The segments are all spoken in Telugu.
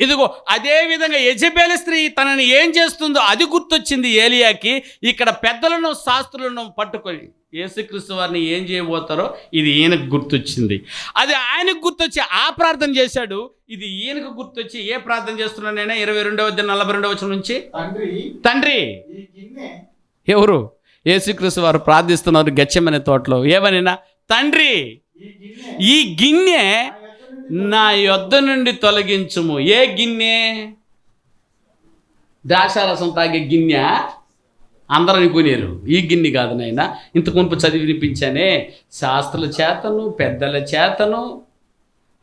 ఇదిగో అదే విధంగా యజబేల స్త్రీ తనని ఏం చేస్తుందో అది గుర్తొచ్చింది ఏలియాకి. ఇక్కడ పెద్దలను శాస్త్రులను పట్టుకొని యేసుక్రీస్తు వారిని ఏం చేయబోతారో ఇది ఈయనకు గుర్తొచ్చింది. అది ఆయనకు గుర్తొచ్చి ఆ ప్రార్థన చేశాడు. ఇది ఈయనకు గుర్తొచ్చి ఏ ప్రార్థన చేస్తున్నానైనా ఇరవై రెండవ నలభై రెండవ వచనం నుంచి? తండ్రి ఎవరు? యేసుక్రీస్తు వారు ప్రార్థిస్తున్నారు గచ్చమనే తోటలో. ఏమనినా? తండ్రి. ఈ గిన్నె నా యొద్ద నుండి తొలగించుము. ఏ గిన్నె? ద్రాక్షారసం తాగే గిన్నె అందరూ అనుకునేరు. ఈ గిన్నె కాదు నాయన ఇంత కొంపు చదివి వినిపించానే. శాస్త్రుల చేతను పెద్దల చేతను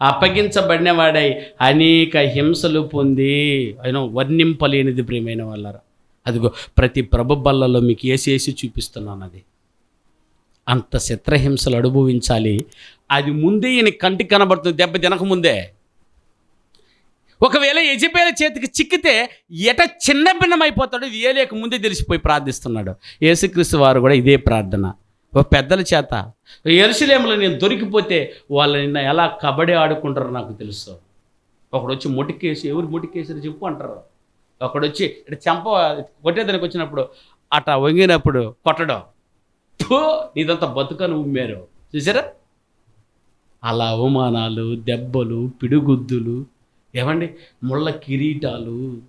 అప్పగించబడిన వాడై అనేక హింసలు పొంది అయినా వర్ణింపలేనిది ప్రియమైన వాళ్ళరా? అదిగో ప్రతి ప్రభు బల్లలో మీకు వేసేసి చూపిస్తున్నాను అది. అంత చిత్రహింసలు అనుభవించాలి. అది ముందే ఈయన కంటికి కనబడుతుంది దెబ్బ తినక ముందే. ఒకవేళ యజపేల చేతికి చిక్కితే ఎట చిన్న భిన్నమైపోతాడో ఇది ఏలేక ముందే తెలిసిపోయి ప్రార్థిస్తున్నాడు. యేసుక్రీస్తు వారు కూడా ఇదే ప్రార్థన. ఓ పెద్దల చేత ఎరుసలేములో నేను దొరికిపోతే వాళ్ళని నిన్న ఎలా కబడ్డీ ఆడుకుంటారో నాకు తెలుసు. ఒకడొచ్చి మొటికేసి ఎవరు మొటికేసారు చెప్పు అంటారు. ఒకడొచ్చి ఇటు చెంప కొట్టేదానికి వచ్చినప్పుడు అట వంగినప్పుడు కొట్టడం. ఫు, నీదంతా బతుకని ఉమ్మారు. చూసారా అలా అవమానాలు దెబ్బలు పిడుగుద్దులు ఏమండి? ముళ్ళ కిరీటాలు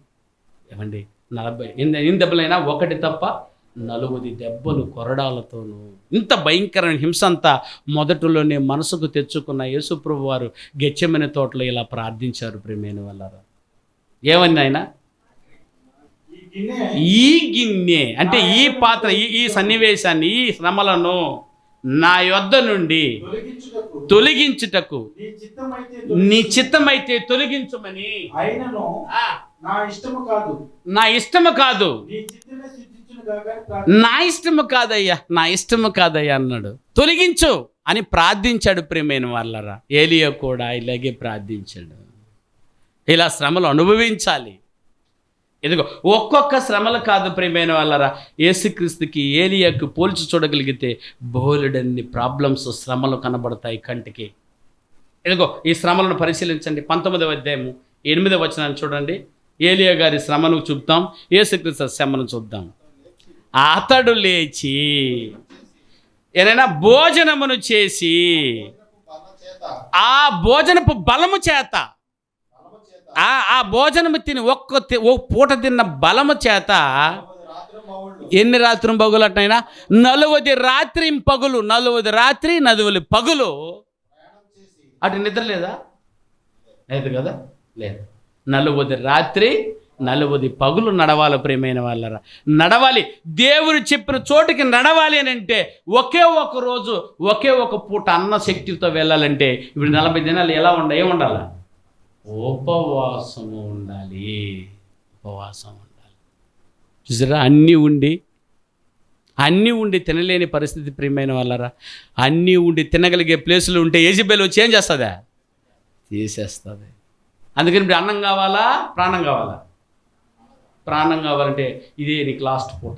ఏమండి? నలభై ఎన్ని దెబ్బలైనా ఒకటి తప్ప నలుగుది దెబ్బలు కొరడాలతోనూ. ఇంత భయంకరమైన హింస అంతా మొదటిలోనే మనసుకు తెచ్చుకున్న యేసుప్రభు వారు గెచ్చమైన తోటలో ఇలా ప్రార్థించారు ప్రేమైన వాళ్ళారా. ఏమని ఆయన? ఈ గిన్నె అంటే ఈ పాత్ర ఈ ఈ సన్నివేశాన్ని ఈ శ్రమలను నా యొద్ద నుండి తొలగించుటకు నీ చిత్తమైతే తొలగించమని. నా ఇష్టము కాదు. నా ఇష్టము కాదు. నా ఇష్టము కాదయ్యా నా ఇష్టము కాదయ్యా అన్నాడు. తొలగించు అని ప్రార్థించాడు ప్రేమైన వాళ్ళరా ఏలియా కూడా ఇలాగే ప్రార్థించాడు. ఇలా శ్రమలు అనుభవించాలి. ఎందుకో ఒక్కొక్క శ్రమలు కాదు ప్రేమైన వాళ్ళరా. ఏసుక్రీస్తుకి ఏలియాకు పోల్చి చూడగలిగితే బోలెడన్ని ప్రాబ్లమ్స్ శ్రమలు కనబడతాయి కంటికి. ఎందుకో ఈ శ్రమలను పరిశీలించండి. పంతొమ్మిదవ అధ్యాయము ఎనిమిదవ వచనాన్ని చూడండి. ఏలియా గారి శ్రమను చూద్దాం ఏసుక్రీస్తు శ్రమను చూద్దాం అతడు లేచి ఏదైనా భోజనమును చేసి ఆ భోజనపు బలము చేత ఆ ఆ భోజనము తిని ఒక్క తి- ఓ పూట తిన్న బలము చేత ఎన్ని రాత్రి పగులటైనా నలువది రాత్రి పగులు నలువది రాత్రి నలువది పగులు. అటు నిద్ర లేదా? లేదు కదా? లేదు. నలువది రాత్రి నలువది పగులు నడవాలి ప్రేమైన వాళ్ళరా. నడవాలి. దేవుడు చెప్పిన చోటుకి నడవాలి అని అంటే ఒకే ఒక రోజు ఒకే ఒక పూట అన్న శక్తితో వెళ్ళాలంటే ఇప్పుడు నలభై దినాలు ఎలా ఉండ ఏముండాలా? ఉపవాసము ఉండాలి. ఉపవాసం ఉండాలి. చూసారా? అన్నీ ఉండి అన్నీ ఉండి తినలేని పరిస్థితి ప్రియమైన వాళ్ళరా. అన్నీ ఉండి తినగలిగే ప్లేసులు ఉంటే ఏజిబెల్ వచ్చి ఏం చేస్తుందా? తీసేస్తుంది. అందుకని ఇప్పుడు అన్నం కావాలా? ప్రాణం కావాలా? ప్రాణం కావాలంటే ఇదే నీకు లాస్ట్ పూట.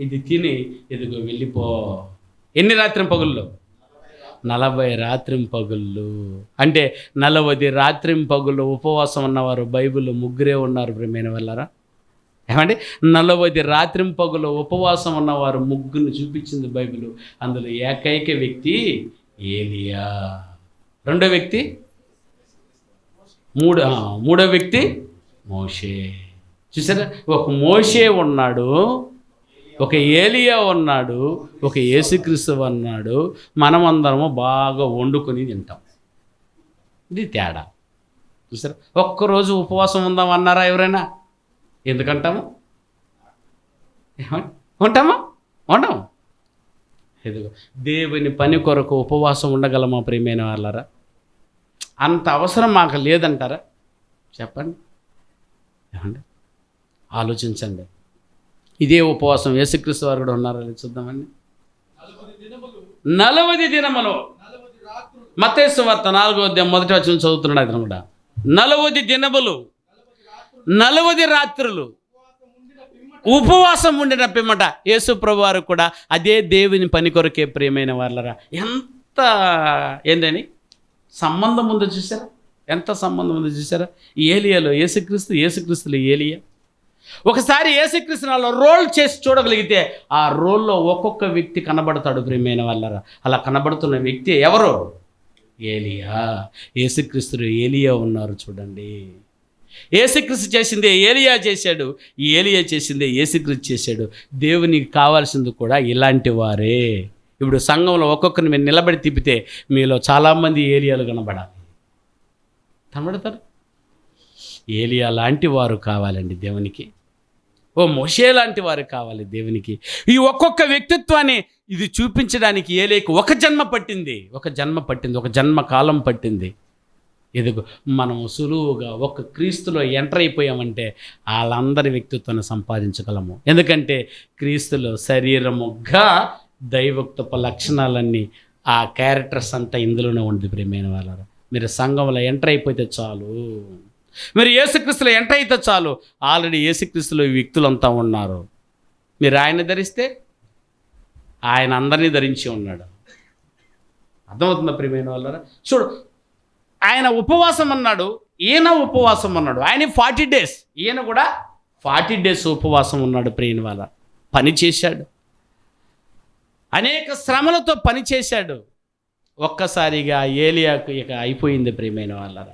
ఇది తిని ఎదుగు వెళ్ళిపో. ఎన్ని రాత్రి పగుల్లో నలభై రాత్రిం పగుళ్ళు అంటే నలభై రాత్రిం పగుళ్ళు ఉపవాసం ఉన్నవారు బైబిల్ ముగ్గురే ఉన్నారు ప్రేమైన వెళ్ళారా? ఏమండి? నలభై రాత్రిం పగులు ఉపవాసం ఉన్నవారు ముగ్గురు చూపించింది బైబిల్. అందులో ఏకైక వ్యక్తి ఏలియా. రెండో వ్యక్తి? మూడు మూడో వ్యక్తి? మోషే. చూసారా? ఒక మోషే ఉన్నాడు. ఒక ఏలియా ఉన్నాడు ఒక యేసుక్రీస్తు ఉన్నాడు మనమందరము బాగా వండుకొని తింటాం. ఇది తేడా. చూసారా? ఒక్కరోజు ఉపవాసం ఉందాం అన్నారా ఎవరైనా? ఎందుకంటాము? ఉంటామా? ఉండం. ఇదిగో దేవుని పని కొరకు ఉపవాసం ఉండగలమా ప్రియమైన వాళ్ళారా అంత అవసరం మాకు లేదంటారా? చెప్పండి. ఏమండి? ఆలోచించండి. ఇదే ఉపవాసం యేసుక్రీస్తు వారు కూడా ఉన్నారా? లేదా చూద్దామండి. నలవది దినములు మతేసు వార్త నాలుగో అధ్యాయం మొదటి వచ్చిన చదువుతున్నాడు అతను కూడా. నలవది దినములు నలవది రాత్రులు ఉపవాసం ఉండిన పిమ్మట యేసు ప్రభు వారు కూడా అదే దేవుని పని కొరకే ప్రియమైన వాళ్ళరా ఎంత ఏందని? సంబంధం ఉందో చూసారా? ఎంత సంబంధం ఉందో చూసారా? ఏలియాలో యేసుక్రీస్తు యేసుక్రీస్తులు ఏలియా. ఒకసారి యేసుక్రీస్తు నాలో రోల్ చేసి చూడగలిగితే ఆ రోల్లో ఒక్కొక్క వ్యక్తి కనబడతాడు ప్రియమైన వాళ్ళరా. అలా కనబడుతున్న వ్యక్తి ఎవరు? ఏలియా. ఏసుక్రీస్తులు ఏలియా ఉన్నారు చూడండి. ఏసుక్రీస్తు చేసిందే ఏలియా చేశాడు ఈ ఏలియా చేసిందే ఏసుక్రీస్తు చేశాడు. దేవునికి కావాల్సింది కూడా ఇలాంటి వారే. ఇప్పుడు సంఘంలో ఒక్కొక్కరిని మీరు నిలబడి తిప్పితే మీలో చాలామంది ఏలియాలు కనబడాలి. కనబడతారు? ఏలియా లాంటి వారు కావాలండి దేవునికి. ఓ మోషే లాంటి వారు కావాలి దేవునికి. ఈ ఒక్కొక్క వ్యక్తిత్వాన్ని ఇది చూపించడానికి ఏలేకు ఒక జన్మ పట్టింది. ఒక జన్మ పట్టింది. ఒక జన్మ కాలం పట్టింది. ఎదుగు మనం సులువుగా ఒక క్రీస్తులో ఎంటర్ అయిపోయామంటే వాళ్ళందరి వ్యక్తిత్వాన్ని సంపాదించగలము. ఎందుకంటే క్రీస్తులో శరీరముగా దైవక్తపు లక్షణాలన్నీ ఆ క్యారెక్టర్స్ అంతా ఇందులోనే ఉంది ప్రేమైన వాళ్ళ మీరు సంఘంలో ఎంటర్ అయిపోతే చాలు. మీరు ఏసుక్రీస్తులో ఎంటర్ అయితే చాలు? ఆల్రెడీ ఏసుక్రీస్తులో ఈ వ్యక్తులంతా ఉన్నారు. మీరు ఆయన ధరిస్తే ఆయన అందరినీ ధరించి ఉన్నాడు. అర్థమవుతుందా ప్రియమైన వాళ్ళరా? చూడు ఆయన ఉపవాసం అన్నాడు ఈయన ఉపవాసం అన్నాడు ఆయన ఫార్టీ డేస్ ఈయన కూడా ఫార్టీ డేస్ ఉపవాసం ఉన్నాడు ప్రియన వాళ్ళ. పని చేశాడు. అనేక శ్రమలతో పని చేశాడు. ఒక్కసారిగా ఏలియాకు ఇక అయిపోయింది ప్రియమైన వాళ్ళరా.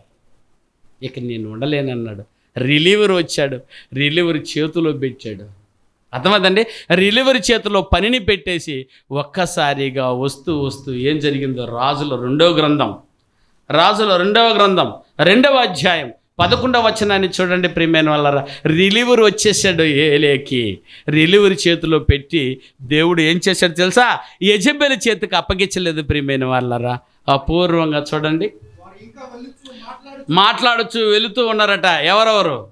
ఇక నేను ఉండలేనన్నాడు. రిలీవర్ వచ్చాడు. రిలీవర్ చేతిలో పెట్టాడు. అర్థమవుతుందండి? రిలీవర్ చేతిలో పనిని పెట్టేసి ఒక్కసారిగా వస్తూ వస్తూ ఏం జరిగిందో రాజుల రెండవ గ్రంథం. రాజుల రెండవ గ్రంథం రెండవ అధ్యాయం పదకొండవ వచనాన్ని చూడండి ప్రియమైన వాళ్ళరా. రిలీవర్ వచ్చేసాడు ఏలేకి. రిలీవర్ చేతిలో పెట్టి దేవుడు ఏం చేశాడు తెలుసా? యజబెల చేతికి అప్పగించలేదు ప్రియమైన వాళ్ళరా. అపూర్వంగా చూడండి. మాట్లాడుచు వెళుతూ ఉన్నారట. ఎవరెవరు?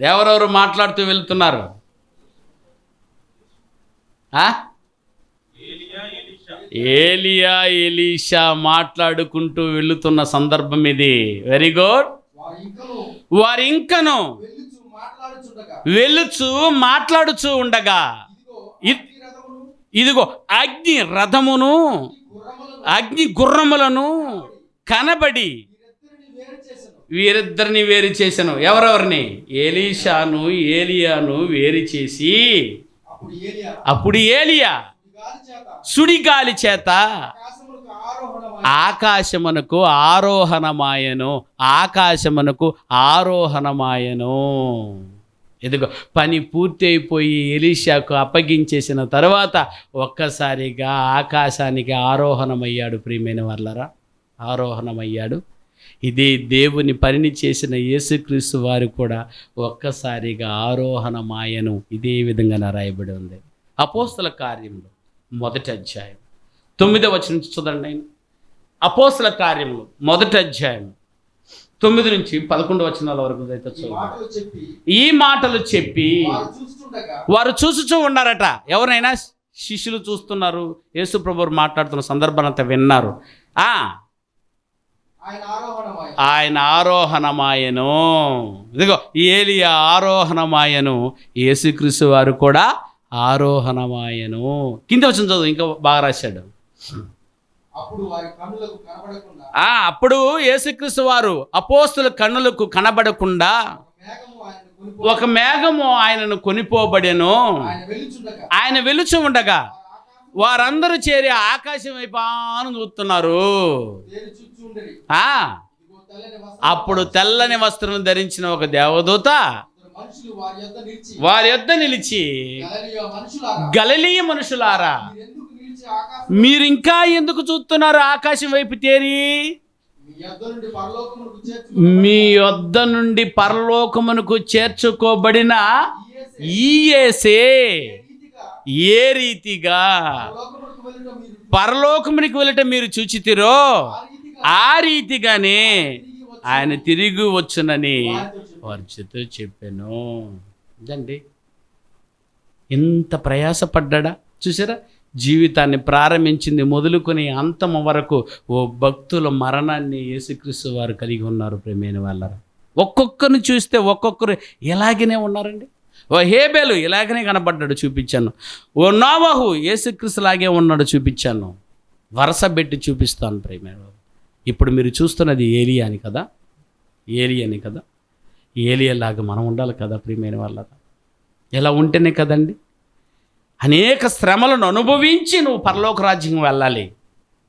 ఎవరెవరు మాట్లాడుతూ వెళుతున్నారు? ఏలియా ఎలీషా మాట్లాడుకుంటూ వెళుతున్న సందర్భం ఇది. వెరీ గుడ్ వారి ఇంకను వెళ్ళుచు వెళుచు ఉండగా. ఇదిగో అగ్ని రథమును ఇదిగో అగ్ని రథమును అగ్ని గుర్రములను కనబడి వీరిద్దరిని వేరు చేశాను. ఎవరెవరిని? ఏలీషాను ఏలియాను వేరు చేసి. అప్పుడు ఏలియా సుడిగాలి చేత ఆకాశమునకు ఆరోహణమాయను. ఆకాశమునకు ఆరోహణమాయను. ఎదుగో పని పూర్తి అయిపోయి ఎలీషాకు అప్పగించేసిన తర్వాత ఒక్కసారిగా ఆకాశానికి ఆరోహణమయ్యాడు ప్రియమైన వర్లరా. ఆరోహణమయ్యాడు. ఇది దేవుని పనిని చేసిన యేసుక్రీస్తు వారు కూడా ఒక్కసారిగా ఆరోహణమాయను ఇదే విధంగా రాయబడి ఉంది. అపోస్తల కార్యంలో మొదటి అధ్యాయం. తొమ్మిదవ వచనం నుంచి చూడండి ఆయన అపోస్తల కార్యములు మొదటి అధ్యాయం. తొమ్మిది నుంచి పదకొండు వచనాల వరకు అయితే చూడండి ఈ మాటలు చెప్పి వారు చూసుచూ ఉన్నారట. ఎవరైనా శిష్యులు చూస్తున్నారు యేసు ప్రభు మాట్లాడుతున్న సందర్భాన్ని అంతా విన్నారు. ఆయన ఆరోహణమై ఆయన ఆరోహణమాయను. ఇదిగో ఏలియా ఆరోహణమాయను. యేసుక్రీస్తు వారు కూడా ఆరోహణమాయను. కింద వచ్చిన చదువు ఇంకా బాగా రాశాడు. అప్పుడు యేసుక్రీస్తు వారు అపోస్తుల కన్నులకు కనబడకుండా ఒక మేఘము ఆయనను కొనిపో కొనిపోబడెను ఆయన వెలుచు ఉండగా వారందరూ చేరి ఆకాశం వైపాను చూస్తున్నారు ఆ అప్పుడు తెల్లని వస్త్రం ధరించిన ఒక దేవదూత వారి యొద్ద నిలిచి మనుషులారా గలలీయ మనుషులారా మీరు ఇంకా ఎందుకు చూస్తున్నారు ఆకాశం వైపు తేరి? మీ యొద్ద నుండి పరలోకమునకు చేర్చుకోబడిన ఈయేసే ఏ రీతిగా పరలోకమునికి వెళ్ళట మీరు చూచితిరో ఆ రీతిగానే ఆయన తిరిగి వచ్చునని వారితో వారి చెప్పాను. ఇదండి. ఎంత ప్రయాసపడ్డా చూసారా? జీవితాన్ని ప్రారంభించింది మొదలుకొని అంతము వరకు ఓ భక్తుల మరణాన్ని యేసుక్రీస్తు వారు కలిగి ఉన్నారు ప్రేమైన వాళ్ళ ఒక్కొక్కరిని చూస్తే ఒక్కొక్కరు ఎలాగనే ఉన్నారండి? ఓ హేబేలు ఇలాగనే కనబడ్డాడు చూపించాను. ఓ నోవహు యేసుక్రీస్తు లాగే ఉన్నాడు చూపించాను. వరుస పెట్టి చూపిస్తాను ప్రేమేడు. ఇప్పుడు మీరు చూస్తున్నది ఏలియా అని కదా? ఏలియాని కదా? ఏలియాలాగా మనం ఉండాలి కదా ప్రియమైన వాళ్ళ? ఎలా ఉంటేనే కదండి? అనేక శ్రమలను అనుభవించి నువ్వు పరలోక రాజ్యం వెళ్ళాలి.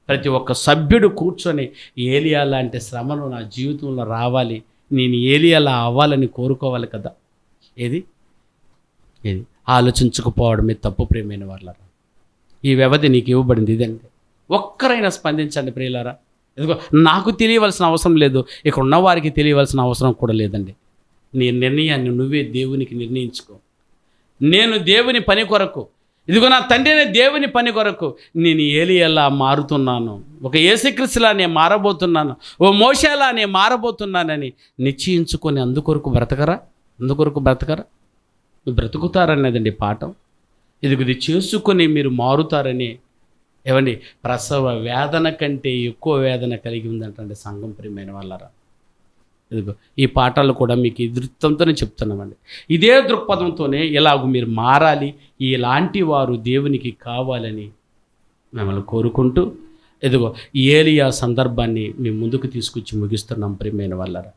ప్రతి ఒక్క సభ్యుడు కూర్చొని ఏలియా లాంటి శ్రమలు నా జీవితంలో రావాలి. నేను ఏలియాలా అవ్వాలని కోరుకోవాలి కదా? ఏది? ఇది. ఆలోచించకపోవడమే తప్పు ప్రేమైన వాళ్ళరా ఈ వ్యవధి నీకు ఇవ్వబడింది ఇదండి. ఒక్కరైనా స్పందించండి ప్రియులారా. ఇదిగో నాకు తెలియవలసిన అవసరం లేదు. ఇక్కడ ఉన్నవారికి తెలియవలసిన అవసరం కూడా లేదండి. నీ నిర్ణయాన్ని నువ్వే దేవునికి నిర్ణయించుకో. నేను దేవుని పని కొరకు ఇదిగో నా తండ్రిని దేవుని పని కొరకు నేను ఏలియలా మారుతున్నాను. ఒక ఏసుక్రిస్తులా నేను మారబోతున్నాను. ఓ మోషేలా నేను మారబోతున్నానని నిశ్చయించుకొని అందుకొరకు బ్రతకరా? అందుకొరకు బ్రతకరా? బ్రతుకుతారన్నదండి పాఠం. ఇది ఇది చేసుకొని మీరు మారుతారని ఏమండి ప్రసవ వేదన కంటే ఎక్కువ వేదన కలిగి ఉందంటండి సంఘం ప్రియమైన వాళ్ళరా. ఇదిగో ఈ పాఠాలు కూడా మీకు ఈ దృక్పథంతోనే చెప్తున్నామండి. ఇదే దృక్పథంతోనే ఇలాగ మీరు మారాలి ఇలాంటి వారు దేవునికి కావాలని మిమ్మల్ని కోరుకుంటూ ఇదిగో ఏలియా సందర్భాన్ని మేము ముందుకు తీసుకొచ్చి ముగిస్తున్నాం ప్రియమైన వాళ్ళరా.